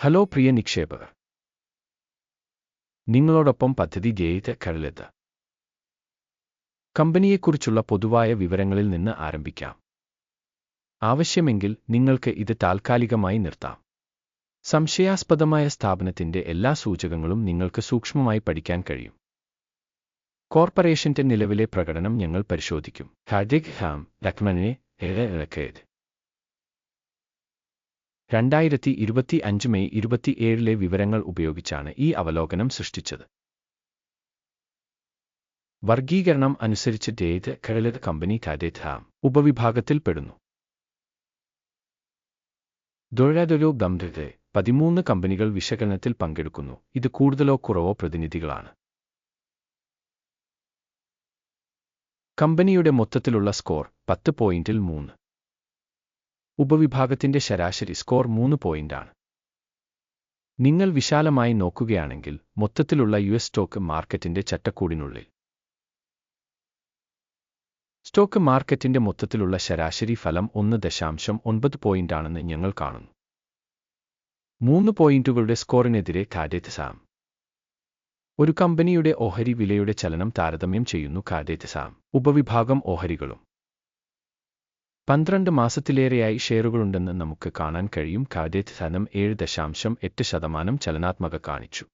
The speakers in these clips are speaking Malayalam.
ഹലോ പ്രിയ നിക്ഷേപകർ. നിങ്ങളോടൊപ്പം പദ്ധതി ജയിത കടലെത്ത് കമ്പനിയെക്കുറിച്ചുള്ള പൊതുവായ വിവരങ്ങളിൽ നിന്ന് ആരംഭിക്കാം. ആവശ്യമെങ്കിൽ നിങ്ങൾക്ക് ഇത് താൽക്കാലികമായി നിർത്താം. സംശയാസ്പദമായ സ്ഥാപനത്തിന്റെ എല്ലാ സൂചകങ്ങളും നിങ്ങൾക്ക് സൂക്ഷ്മമായി പഠിക്കാൻ കഴിയും. കോർപ്പറേഷന്റെ നിലവിലെ പ്രകടനം ഞങ്ങൾ പരിശോധിക്കും. ഹാഡിക് ഹാം ലക്മനെ ഇളക്കേത് രണ്ടായിരത്തി ഇരുപത്തി അഞ്ച് മെയ് ഇരുപത്തിയേഴിലെ വിവരങ്ങൾ ഉപയോഗിച്ചാണ് ഈ അവലോകനം സൃഷ്ടിച്ചത്. വർഗീകരണം അനുസരിച്ച് ഡേത് കഴലത് കമ്പനി കാഡേറ്റ് ഉപവിഭാഗത്തിൽപ്പെടുന്നു ഉപവിഭാഗത്തിൽ പെടുന്നു. ദൊഴാതൊരോ ഗംഭൃത് പതിമൂന്ന് കമ്പനികൾ വിശകലനത്തിൽ പങ്കെടുക്കുന്നു. ഇത് കൂടുതലോ കുറവോ പ്രതിനിധികളാണ്. കമ്പനിയുടെ മൊത്തത്തിലുള്ള സ്കോർ പത്ത് പോയിന്റിൽ മൂന്ന്. ഉപവിഭാഗത്തിന്റെ ശരാശരി സ്കോർ മൂന്ന് പോയിന്റാണ് നിങ്ങൾ വിശാലമായി നോക്കുകയാണെങ്കിൽ മൊത്തത്തിലുള്ള യു എസ് സ്റ്റോക്ക് മാർക്കറ്റിന്റെ ചട്ടക്കൂടിനുള്ളിൽ. സ്റ്റോക്ക് മാർക്കറ്റിന്റെ മൊത്തത്തിലുള്ള ശരാശരി ഫലം ഒന്ന് ദശാംശം ഒൻപത് പോയിന്റാണെന്ന് ഞങ്ങൾ കാണുന്നു. മൂന്ന് പോയിന്റുകളുടെ സ്കോറിനെതിരെ കാഡേറ്റ് ഒരു കമ്പനിയുടെ ഓഹരി വിലയുടെ ചലനം താരതമ്യം ചെയ്യുന്നു കാഡേറ്റ് ഉപവിഭാഗം ഓഹരികളും. പന്ത്രണ്ട് മാസത്തിലേറെയായി ഷെയറുകളുണ്ടെന്ന് നമുക്ക് കാണാൻ കഴിയും. കാഡേറ്റ് ധനം ഏഴ് ദശാംശം എട്ട് ശതമാനം ചലനാത്മക കാണിച്ചു.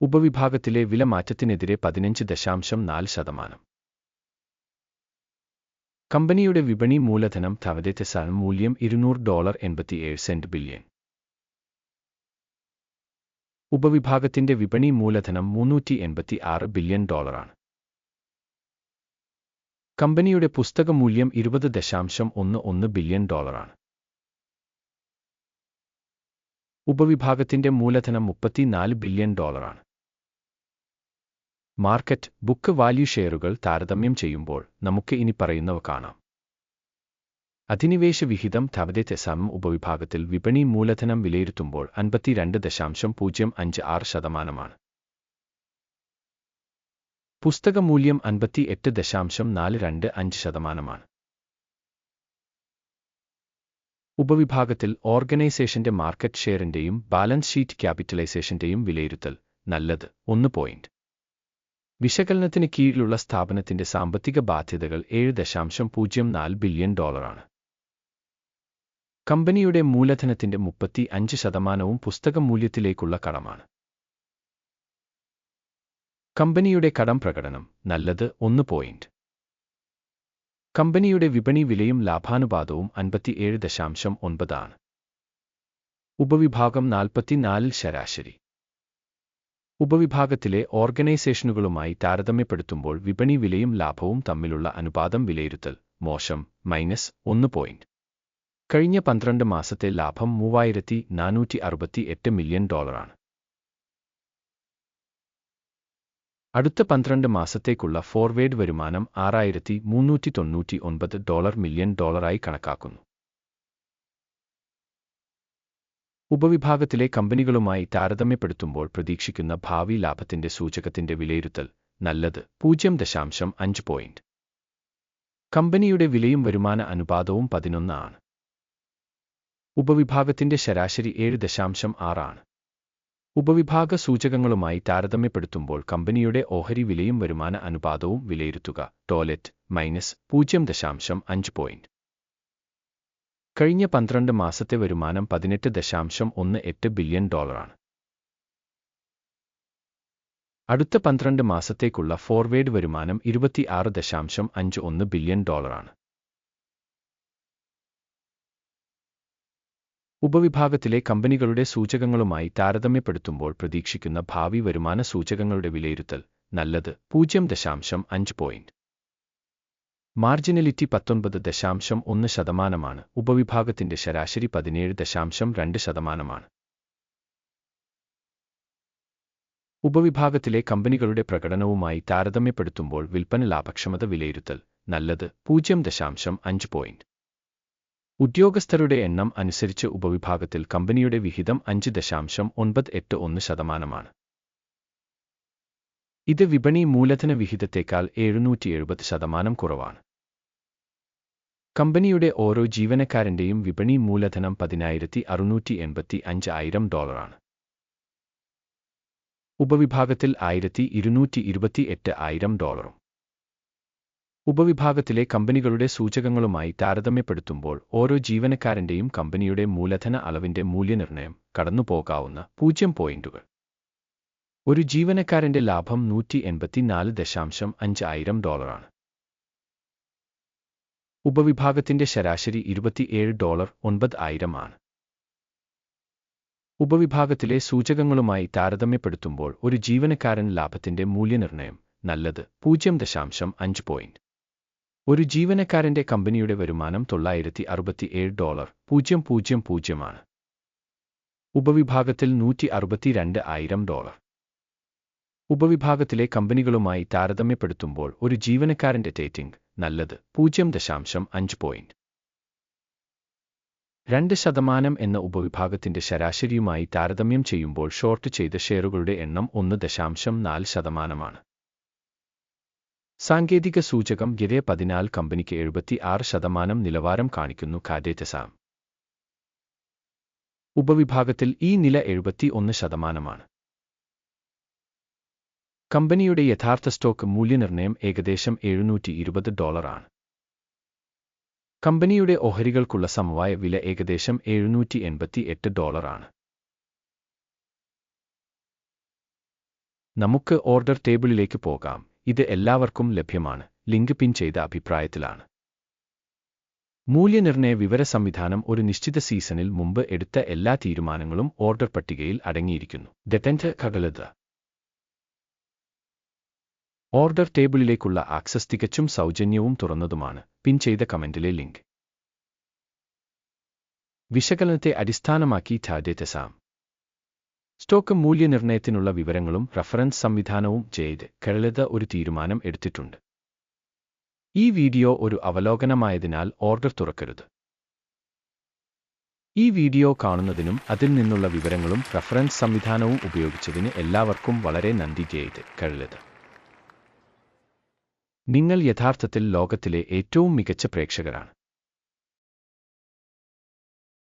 ഉപവിഭാഗത്തിലെ വില മാറ്റത്തിനെതിരെ പതിനഞ്ച് ദശാംശം നാല് ശതമാനം. കമ്പനിയുടെ വിപണി മൂലധനം തവതത്തെ സാൻ മൂല്യം ഇരുന്നൂറ് ഡോളർ എൺപത്തിയേഴ് സെന്റ് ബില്യൺ. ഉപവിഭാഗത്തിന്റെ വിപണി മൂലധനം മുന്നൂറ്റി എൺപത്തി ആറ് ബില്യൺ ഡോളറാണ്. കമ്പനിയുടെ പുസ്തക മൂല്യം ഇരുപത് ദശാംശം ഒന്ന് ഒന്ന് ബില്യൺ ഡോളറാണ്. ഉപവിഭാഗത്തിന്റെ മൂലധനം മുപ്പത്തിനാല് ബില്യൺ ഡോളറാണ്. മാർക്കറ്റ് ബുക്ക് വാല്യൂ ഷെയറുകൾ താരതമ്യം ചെയ്യുമ്പോൾ നമുക്ക് ഇനി പറയുന്നവ കാണാം. അധിനിവേശ വിഹിതം തവതെ സം ഉപവിഭാഗത്തിൽ വിപണി മൂലധനം വിലയിരുത്തുമ്പോൾ അൻപത്തിരണ്ട് ദശാംശം പൂജ്യം അഞ്ച് ആറ് ശതമാനമാണ്. പുസ്തക മൂല്യം അൻപത്തി എട്ട് ദശാംശം നാല് രണ്ട് അഞ്ച് ശതമാനമാണ്. ഉപവിഭാഗത്തിൽ ഓർഗനൈസേഷന്റെ മാർക്കറ്റ് ഷെയറിന്റെയും ബാലൻസ് ഷീറ്റ് ക്യാപിറ്റലൈസേഷന്റെയും വിലയിരുത്തൽ. നല്ലത്. ഒന്ന് പോയിന്റ്. വിശകലനത്തിന് കീഴിലുള്ള സ്ഥാപനത്തിന്റെ സാമ്പത്തിക ബാധ്യതകൾ ഏഴ് ദശാംശം പൂജ്യം നാല് ബില്യൺ ഡോളറാണ്. കമ്പനിയുടെ മൂലധനത്തിന്റെ മുപ്പത്തി അഞ്ച് ശതമാനവും പുസ്തക മൂല്യത്തിലേക്കുള്ള കടമാണ്. കമ്പനിയുടെ കടം പ്രകടനം നല്ലത് ഒന്ന് പോയിന്റ് കമ്പനിയുടെ വിപണി വിലയും ലാഭാനുപാതവും അൻപത്തിയേഴ് ദശാംശം ഒൻപതാണ് ഉപവിഭാഗം നാൽപ്പത്തിനാലിൽ ശരാശരി. ഉപവിഭാഗത്തിലെ ഓർഗനൈസേഷനുകളുമായി താരതമ്യപ്പെടുത്തുമ്പോൾ വിപണി വിലയും ലാഭവും തമ്മിലുള്ള അനുപാതം വിലയിരുത്തൽ മോശം മൈനസ് ഒന്ന് പോയിന്റ് കഴിഞ്ഞ പന്ത്രണ്ട് മാസത്തെ ലാഭം മൂവായിരത്തി നാനൂറ്റി അറുപത്തി എട്ട് മില്യൺ ഡോളറാണ്. അടുത്ത പന്ത്രണ്ട് മാസത്തേക്കുള്ള ഫോർവേഡ് വരുമാനം ആറായിരത്തി മുന്നൂറ്റി തൊണ്ണൂറ്റി ഒൻപത് ഡോളർ മില്യൺ ഡോളറായി കണക്കാക്കുന്നു. ഉപവിഭാഗത്തിലെ കമ്പനികളുമായി താരതമ്യപ്പെടുത്തുമ്പോൾ പ്രതീക്ഷിക്കുന്ന ഭാവി ലാഭത്തിന്റെ സൂചകത്തിന്റെ വിലയിരുത്തൽ നല്ലത് പൂജ്യം ദശാംശം അഞ്ച് പോയിന്റ് കമ്പനിയുടെ വിലയും വരുമാന അനുപാതവും പതിനൊന്ന് ആണ്. ഉപവിഭാഗത്തിന്റെ ശരാശരി ഏഴ് ദശാംശം ആറാണ് ഉപവിഭാഗ സൂചകങ്ങളുമായി താരതമ്യപ്പെടുത്തുമ്പോൾ കമ്പനിയുടെ ഓഹരി വിലയും വരുമാന അനുപാതവും വിലയിരുത്തുക. ടോയ്ലറ്റ് മൈനസ് പൂജ്യം ദശാംശം അഞ്ച് പോയിന്റ്. കഴിഞ്ഞ പന്ത്രണ്ട് മാസത്തെ വരുമാനം പതിനെട്ട് ദശാംശം ഒന്ന് എട്ട് ബില്യൺ ഡോളറാണ്. അടുത്ത പന്ത്രണ്ട് മാസത്തേക്കുള്ള ഫോർവേഡ് വരുമാനം ഇരുപത്തിയാറ് ദശാംശം അഞ്ച് ഒന്ന് ബില്യൺ ഡോളറാണ്. ഉപവിഭാഗത്തിലെ കമ്പനികളുടെ സൂചകങ്ങളുമായി താരതമ്യപ്പെടുത്തുമ്പോൾ പ്രതീക്ഷിക്കുന്ന ഭാവി വരുമാന സൂചകങ്ങളുടെ വിലയിരുത്തൽ നല്ലത് പൂജ്യം ദശാംശം അഞ്ച് പോയിന്റ് മാർജിനലിറ്റി പത്തൊൻപത് ദശാംശം ഒന്ന് ശതമാനമാണ്. ഉപവിഭാഗത്തിന്റെ ശരാശരി പതിനേഴ് ദശാംശം രണ്ട് ശതമാനമാണ്. ഉപവിഭാഗത്തിലെ കമ്പനികളുടെ പ്രകടനവുമായി താരതമ്യപ്പെടുത്തുമ്പോൾ വിൽപ്പന ലാഭക്ഷമത വിലയിരുത്തൽ നല്ലത് പൂജ്യം ദശാംശം അഞ്ച് പോയിന്റ് ഉദ്യോഗസ്ഥരുടെ എണ്ണം അനുസരിച്ച് ഉപവിഭാഗത്തിൽ കമ്പനിയുടെ വിഹിതം അഞ്ച് ദശാംശം ഒൻപത് എട്ട് ഒന്ന് ശതമാനമാണ്. ഇത് വിപണി മൂലധന വിഹിതത്തേക്കാൾ എഴുന്നൂറ്റി എഴുപത് ശതമാനം കുറവാണ്. കമ്പനിയുടെ ഓരോ ജീവനക്കാരന്റെയും വിപണി മൂലധനം പതിനായിരത്തി അറുന്നൂറ്റി എൺപത്തി അഞ്ച് ആയിരം ഡോളറാണ്. ഉപവിഭാഗത്തിൽ ആയിരത്തി ഇരുന്നൂറ്റി ഇരുപത്തി എട്ട് ആയിരം ഡോളറും. ഉപവിഭാഗത്തിലെ കമ്പനികളുടെ സൂചകങ്ങളുമായി താരതമ്യപ്പെടുത്തുമ്പോൾ ഓരോ ജീവനക്കാരന്റെയും കമ്പനിയുടെ മൂലധന അളവിന്റെ മൂല്യനിർണയം കടന്നുപോകാവുന്ന പൂജ്യം പോയിന്റുകൾ. ഒരു ജീവനക്കാരന്റെ ലാഭം നൂറ്റി എൺപത്തിനാല് ദശാംശം അഞ്ച് ആയിരം ഡോളറാണ്. ഉപവിഭാഗത്തിന്റെ ശരാശരി ഇരുപത്തിയേഴ് ഡോളർ ഒൻപത് ആയിരം ആണ്. ഉപവിഭാഗത്തിലെ സൂചകങ്ങളുമായി താരതമ്യപ്പെടുത്തുമ്പോൾ ഒരു ജീവനക്കാരൻ ലാഭത്തിന്റെ മൂല്യനിർണയം നല്ലത് പൂജ്യം ദശാംശം അഞ്ച് പോയിന്റ്. ഒരു ജീവനക്കാരന്റെ കമ്പനിയുടെ വരുമാനം തൊള്ളായിരത്തി അറുപത്തിയേഴ് ഡോളർ. പൂജ്യം പൂജ്യം പൂജ്യമാണ് ഉപവിഭാഗത്തിൽ നൂറ്റി അറുപത്തിരണ്ട് ആയിരം ഡോളർ. ഉപവിഭാഗത്തിലെ കമ്പനികളുമായി താരതമ്യപ്പെടുത്തുമ്പോൾ ഒരു ജീവനക്കാരന്റെ ടേറ്റിംഗ് നല്ലത് പൂജ്യം ദശാംശം അഞ്ച് പോയിന്റ്. രണ്ട് ശതമാനം എന്ന ഉപവിഭാഗത്തിന്റെ ശരാശരിയുമായി താരതമ്യം ചെയ്യുമ്പോൾ ഷോർട്ട് ചെയ്ത ഷെയറുകളുടെ എണ്ണം ഒന്ന് ദശാംശം നാല് ശതമാനമാണ്. സാങ്കേതിക സൂചകം ഗിരെ പതിനാല് കമ്പനിക്ക് എഴുപത്തി ആറ് ശതമാനം നിലവാരം കാണിക്കുന്നു കാഡേറ്റസാം ഉപവിഭാഗത്തിൽ ഈ നില എഴുപത്തി ഒന്ന് ശതമാനമാണ്. കമ്പനിയുടെ യഥാർത്ഥ സ്റ്റോക്ക് മൂല്യനിർണയം ഏകദേശം എഴുന്നൂറ്റി ഇരുപത് ഡോളറാണ് കമ്പനിയുടെ ഓഹരികൾക്കുള്ള സമവായ വില ഏകദേശം എഴുന്നൂറ്റി എൺപത്തി എട്ട് ഡോളറാണ് നമുക്ക് ഓർഡർ ടേബിളിലേക്ക് പോകാം. ഇത് എല്ലാവർക്കും ലഭ്യമാണ്. ലിങ്ക് പിൻ ചെയ്ത അഭിപ്രായത്തിലാണ്. മൂല്യനിർണയ വിവര സംവിധാനം ഒരു നിശ്ചിത സീസണിൽ മുമ്പ് എടുത്ത എല്ലാ തീരുമാനങ്ങളും ഓർഡർ പട്ടികയിൽ അടങ്ങിയിരിക്കുന്നു. ഡെറ്റന്റ് കകളത് ഓർഡർ ടേബിളിലേക്കുള്ള ആക്സസ് തികച്ചും സൗജന്യവും തുറന്നതുമാണ്. പിൻ ചെയ്ത കമന്റിലെ ലിങ്ക്. വിശകലനത്തെ അടിസ്ഥാനമാക്കി ടാഡേറ്റസാം. സ്റ്റോക്ക് മൂല്യനിർണയത്തിനുള്ള വിവരങ്ങളും റഫറൻസ് സംവിധാനവും ചെയ്ത് കേരളത ഒരു തീരുമാനം എടുത്തിട്ടുണ്ട്. ഈ വീഡിയോ ഒരു അവലോകനമായതിനാൽ ഓർഡർ തുറക്കരുത്. ഈ വീഡിയോ കാണുന്നതിനും അതിൽ നിന്നുള്ള വിവരങ്ങളും റഫറൻസ് സംവിധാനവും ഉപയോഗിച്ചതിന് എല്ലാവർക്കും വളരെ നന്ദി ചെയ്ത് കഴിലത് നിങ്ങൾ യഥാർത്ഥത്തിൽ ലോകത്തിലെ ഏറ്റവും മികച്ച പ്രേക്ഷകരാണ്.